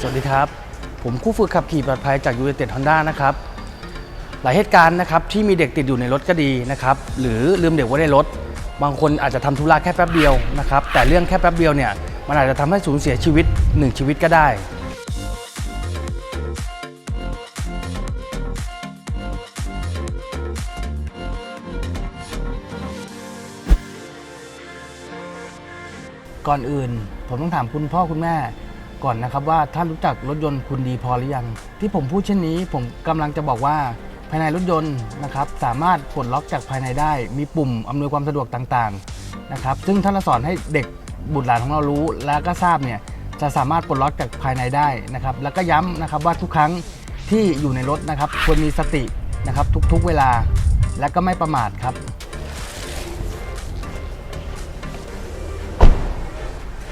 สวัสดีครับ ผมคู่ฝึกขับขี่ปลอดภัยจากยู i นเต็ดฮอนด้านะครับ หลายเหตุการณ์นะครับที่มีเด็กติดอยู่ในรถก็ดีนะครับ หรือลืมเด็กไว้ในรถ บางคนอาจจะทำธุระแค่แป๊บเดียวนะครับ แต่เรื่องแค่แป๊บเดียวเนี่ยมันอาจจะทำให้สูญเสียชีวิตหนึ่งชีวิตก็ได้ก่อนอื่น ผมต้องถามคุณพ่อคุณแม่ ก่อนนะครับว่าท่านรู้จักรถยนต์คุณดีพอหรือยัง ที่ผมพูดเช่นนี้ ผมกำลังจะบอกว่าภายในรถยนต์นะครับสามารถปลดล็อกจากภายในได้ มีปุ่มอำนวยความสะดวกต่างๆนะครับซึ่งถ้าเราสอนให้เด็กบุตรหลานของเรารู้ และก็ทราบเนี่ยจะสามารถปลดล็อกจากภายในได้นะครับแล้วก็ย้ำนะครับว่าทุกครั้งที่อยู่ในรถนะครับควรมีสตินะครับทุกๆเวลาและก็ไม่ประมาทครับ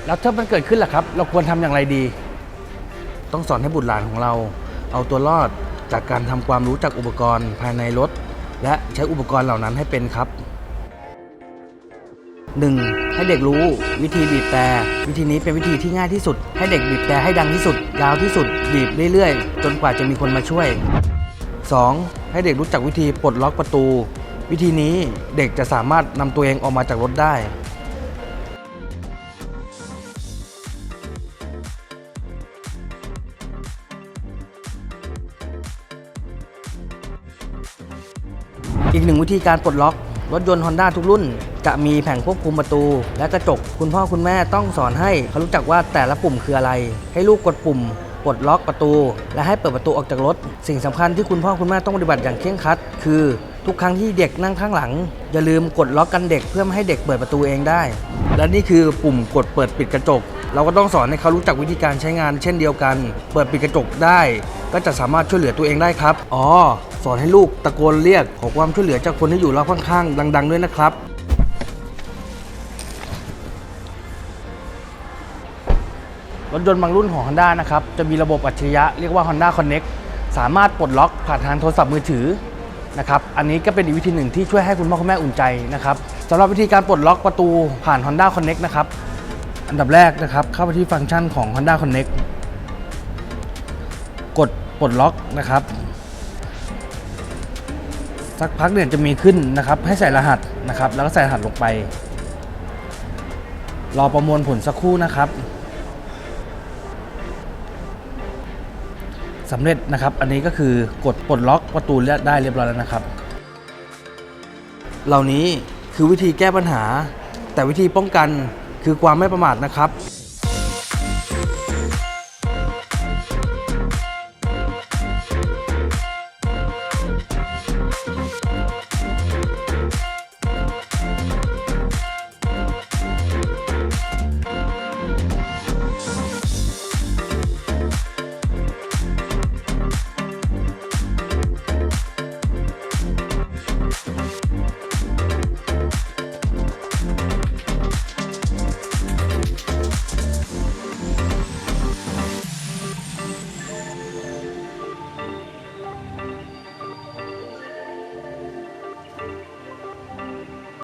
แล้วถ้ามันเกิดขึ้นล่ะครับ เราควรทำอย่างไรดี ต้องสอนให้บุตรหลานของเรา เอาตัวรอดจากการทำความรู้จักอุปกรณ์ภายในรถ และใช้อุปกรณ์เหล่านั้นให้เป็นครับ 1. ให้เด็กรู้วิธีบีบแต่ วิธีนี้เป็นวิธีที่ง่ายที่สุด ให้เด็กบีบแต่ให้ดังที่สุด ยาวที่สุด บีบเรื่อยๆ จนกว่าจะมีคนมาช่วย 2. ให้เด็กรู้จักวิธีปลดล็อกประตู วิธีนี้เด็กจะสามารถนำตัวเองออกมาจากรถได้ อีกหนึ่งวิธีการปลดล็อก รถยนต์ Honda ทุกรุ่น จะมีแผงควบคุมประตู และกระจก คุณพ่อคุณแม่ต้องสอนให้เขารู้จักว่าแต่ละปุ่มคืออะไร ให้ลูกกดปุ่มปลดล็อกประตู และให้เปิดประตูออกจากรถ สิ่งสำคัญที่คุณพ่อคุณแม่ต้องปฏิบัติอย่างเคร่งครัด คือทุกครั้งที่เด็กนั่งข้างหลัง อย่าลืมกดล็อกกันเด็กเพื่อไม่ให้เด็กเปิดประตูเองได้ และนี่คือปุ่มกดเปิดปิดกระจก เราก็ต้องสอนให้เขารู้จักวิธีการใช้งานเช่นเดียวกัน เปิดปิดกระจกได้ ก็จะสามารถช่วยเหลือตัวเองได้ครับ อ๋อ สอนให้ลูกตะโกนเรียกขอความช่วยเหลือจากคนที่อยู่รอบข้างๆดัง ๆ ด้วยนะครับ รถยนต์บางรุ่นของ Honda นะครับ จะมีระบบอัจฉริยะเรียกว่า Honda Connect สามารถปลดล็อกผ่านทางโทรศัพท์มือถือนะครับ อันนี้ก็เป็นอีกวิธีหนึ่งที่ช่วยให้คุณพ่อคุณแม่อุ่นใจนะครับสำหรับวิธีการปลดล็อกประตูผ่าน Honda Connect นะครับ อันดับแรกนะครับ เข้าไปที่ฟังก์ชันของ Honda Connect กดปลดล็อกนะครับ สักพักเนี่ยจะมีขึ้นนะครับ ให้ใส่รหัสนะครับ แล้วก็ใส่รหัสลงไป รอประมวลผลสักครู่นะครับสำเร็จนะครับ อันนี้ก็คือกดปลดล็อกประตูได้เรียบร้อยแล้วนะครับ เหล่านี้คือวิธีแก้ปัญหา แต่วิธีป้องกัน คือความไม่ประมาทนะครับ